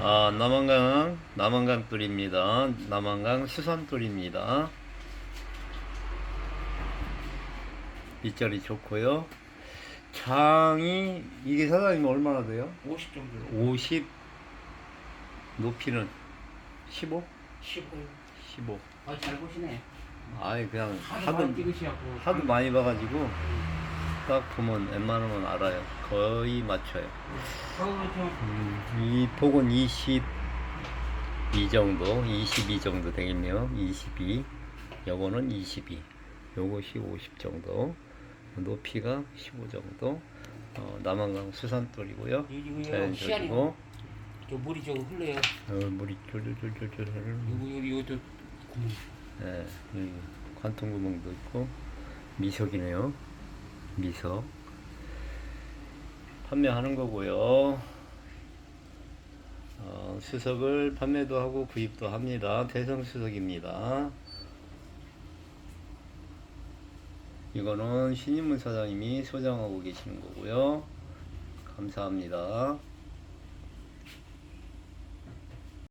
아, 남한강, 남한강 뚫입니다. 남한강 수산 뚫입니다. 밑자리 좋고요. 장이, 이게 사장님 얼마나 돼요? 50 정도. 50, 높이는 15? 15. 15. 아, 잘 보시네. 아이, 그냥 하도. 하도 많이 봐가지고 딱 보면 웬만하면 알아요. 거의 맞춰요. 저거 좀 음, 이 폭은 22 정도, 22 정도 되겠네요. 22. 요거는 22. 요것이 50 정도. 높이가 15 정도. 어, 남한강 수산돌이고요. 자연적이고. 저 물이 좀 흘러요. 어, 물이 쫄쫄쫄쫄쫄. 이거 여기. 예, 여기 관통 구멍도 있고 미석이네요. 미석. 판매하는 거고요. 어, 수석을 판매도 하고 구입도 합니다. 대성 수석입니다. 이거는 신인문 사장님이 소장하고 계시는 거고요. 감사합니다.